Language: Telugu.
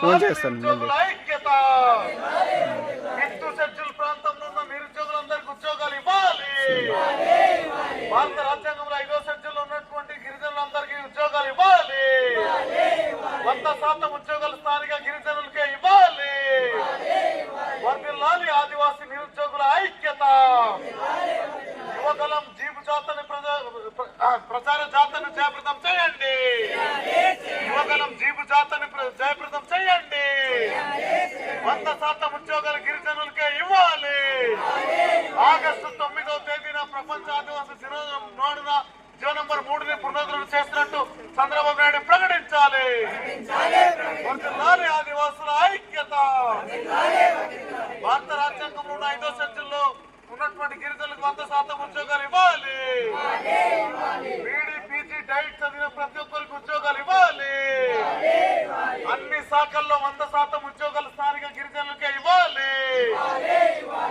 ఫోన్ చేస్తాను మళ్ళీ. ఐక్యత. ఎత్తు షెడ్యూల్ ప్రాంతంలో నిరుద్యోగులందరికీ ఉద్యోగాలు ఇవ్వాలి. భారత రాజ్యాంగంలో ఐదో షెడ్యూల్ ఉన్నటువంటి గిరిజనులందరికీ ఉద్యోగాలు ఇవ్వాలి. వంద శాతం ఉద్యోగాలు స్థానిక గిరిజనులకే ఇవ్వాలి. వర్దిల్లాలి ఆదివాసీ నిరుద్యోగుల ఐక్యత. యువగలం జీపు జాతని ప్రజా- ప్రచార జాతను జయప్రదం చేయండి. యువగలం జీపు జాతని జయప్రదం వంద శాతం ఉద్యోగాలు గిరిజనులకే ఇవ్వాలి. ఆగస్టు తొమ్మిదవ తేదీన ప్రపంచ ఆదివాసీ దినోత్సవం నాడున జీవో నంబర్ మూడుని పునరుద్ధరణ చేస్తున్నట్టు చంద్రబాబు నాయుడు ప్రకటించాలి. ఆదివాసుల ఐక్యత. భారత రాజ్యాంగంలో ఉన్న ఐదో సెక్షన్లో ఉన్నటువంటి గిరిజనులకు వంద శాతం ఉద్యోగాలు ఇవ్వాలి. బీడీ పీజీ డైట్ చదివిన ప్రతి ఒక్క శాఖల్లో వంద శాతం ఉద్యోగాలు స్థానిక గిరిజనులకే